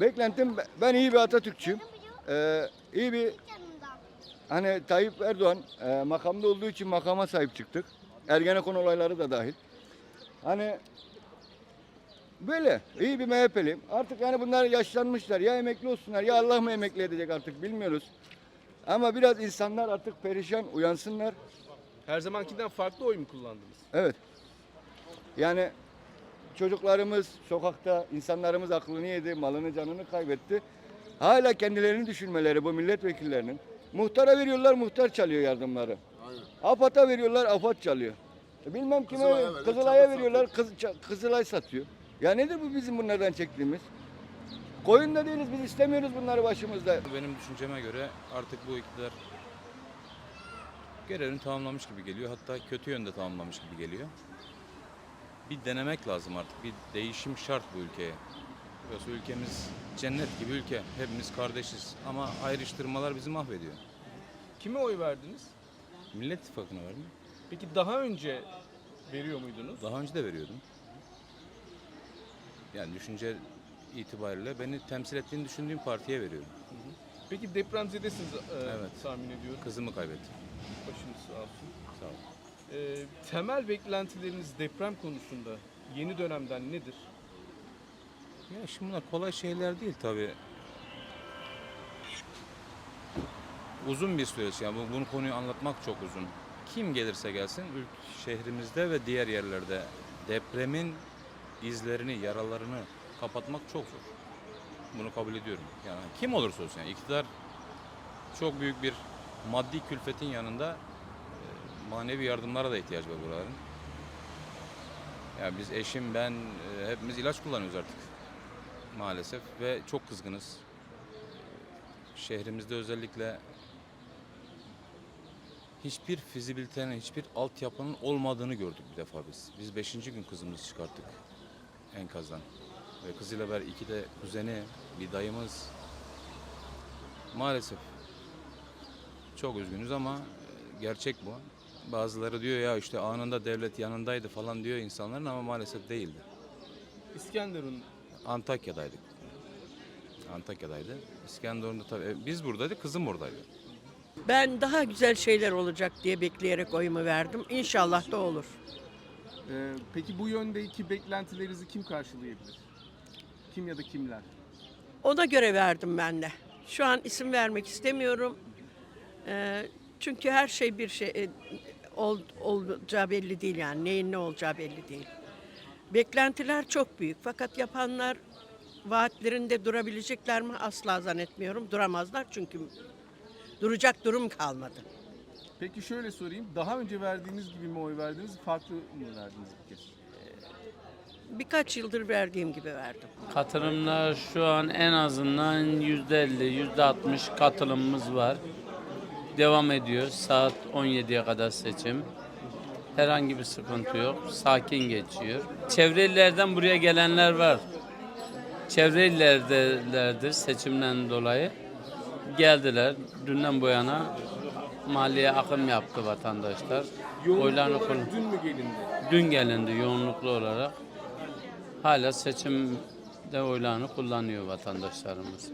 Beklentim ben iyi bir Atatürkçüyüm. Ee, iyi bir hani Tayyip Erdoğan e, makamda olduğu için makama sahip çıktık. Ergenekon olayları da dahil. Hani böyle iyi bir MHP'liyim. Artık yani bunlar yaşlanmışlar. Ya emekli olsunlar ya Allah mı emekli edecek artık bilmiyoruz. Ama biraz insanlar artık perişan uyansınlar. Her zamankinden farklı oy mu kullandınız? Evet. Yani çocuklarımız sokakta, insanlarımız aklını yedi, malını canını kaybetti. Hala kendilerini düşünmeleri bu milletvekillerinin. Muhtara veriyorlar, muhtar çalıyor yardımları. AFAD'a veriyorlar, AFAD çalıyor. E Bilmem kime, Kızılay'a veriyor, Kızılay'a veriyorlar, kız, Kızılay satıyor. Ya nedir bu bizim bunlardan çektiğimiz? Koyun da değiliz, biz istemiyoruz bunları başımızda. Benim düşünceme göre artık bu iktidar görevini tamamlamış gibi geliyor. Hatta kötü yönde tamamlamış gibi geliyor. Bir denemek lazım artık. Bir değişim şart bu ülkeye. Yoksa ülkemiz cennet gibi ülke. Hepimiz kardeşiz. Ama ayrıştırmalar bizi mahvediyor. Kime oy verdiniz? Millet İttifakı'na verdim. Peki daha önce veriyor muydunuz? Daha önce de veriyordum. Yani düşünce itibariyle beni temsil ettiğini düşündüğüm partiye veriyorum. Peki depremzedesiniz e, Evet. tahmin ediyorum. Kızımı kaybettim. Başınız E, temel beklentileriniz deprem konusunda yeni dönemden nedir? Ya şimdi bunlar kolay şeyler değil tabii. Uzun bir süreç yani bu, bunu konuyu anlatmak çok uzun. Kim gelirse gelsin ülk- şehrimizde ve diğer yerlerde depremin izlerini, yaralarını kapatmak çok zor. Bunu kabul ediyorum. Yani kim olursa olsun yani iktidar çok büyük bir maddi külfetin yanında manevi yardımlara da ihtiyaç var buraların. Yani biz eşim, ben e, hepimiz ilaç kullanıyoruz artık maalesef ve çok kızgınız. Şehrimizde özellikle hiçbir fizibilitenin, hiçbir altyapının olmadığını gördük bir defa biz. Biz beşinci gün kızımızı çıkarttık enkazdan. Ve kızıyla beraber iki de kuzeni, bir dayımız. Maalesef çok üzgünüz ama gerçek bu. Bazıları diyor ya işte anında devlet yanındaydı falan diyor insanların ama maalesef değildi. İskenderun Antakya'daydık. Antakya'daydı. İskenderun'da tabii e, biz buradaydık, kızım oradaydı. Ben daha güzel şeyler olacak diye bekleyerek oyumu verdim. İnşallah da olur. e, peki bu yöndeki beklentilerinizi kim karşılayabilir? Kim ya da kimler? Ona göre verdim ben de. Şu an isim vermek istemiyorum. Ee, çünkü her şey bir şey e, ol, olacağı belli değil yani. Neyin ne olacağı belli değil. Beklentiler çok büyük fakat yapanlar vaatlerinde durabilecekler mi asla zannetmiyorum. Duramazlar çünkü duracak durum kalmadı. Peki şöyle sorayım. Daha önce verdiğiniz gibi mi oy verdiniz? Farklı mı verdiniz bir kez? Birkaç yıldır verdiğim gibi verdim. Katılımlar şu an en azından yüzde elli, yüzde altmış katılımımız var. Devam ediyor. Saat 17'ye kadar seçim. Herhangi bir sıkıntı yok. Sakin geçiyor. Çevre illerden buraya gelenler var. Çevre illerdelerdir seçimden dolayı. Geldiler. Dünden bu yana mahalleye akım yaptı vatandaşlar. Oylarını kullan- dün mü gelindi? Dün gelindi yoğunluklu olarak. Hala seçimde oylarını kullanıyor vatandaşlarımız.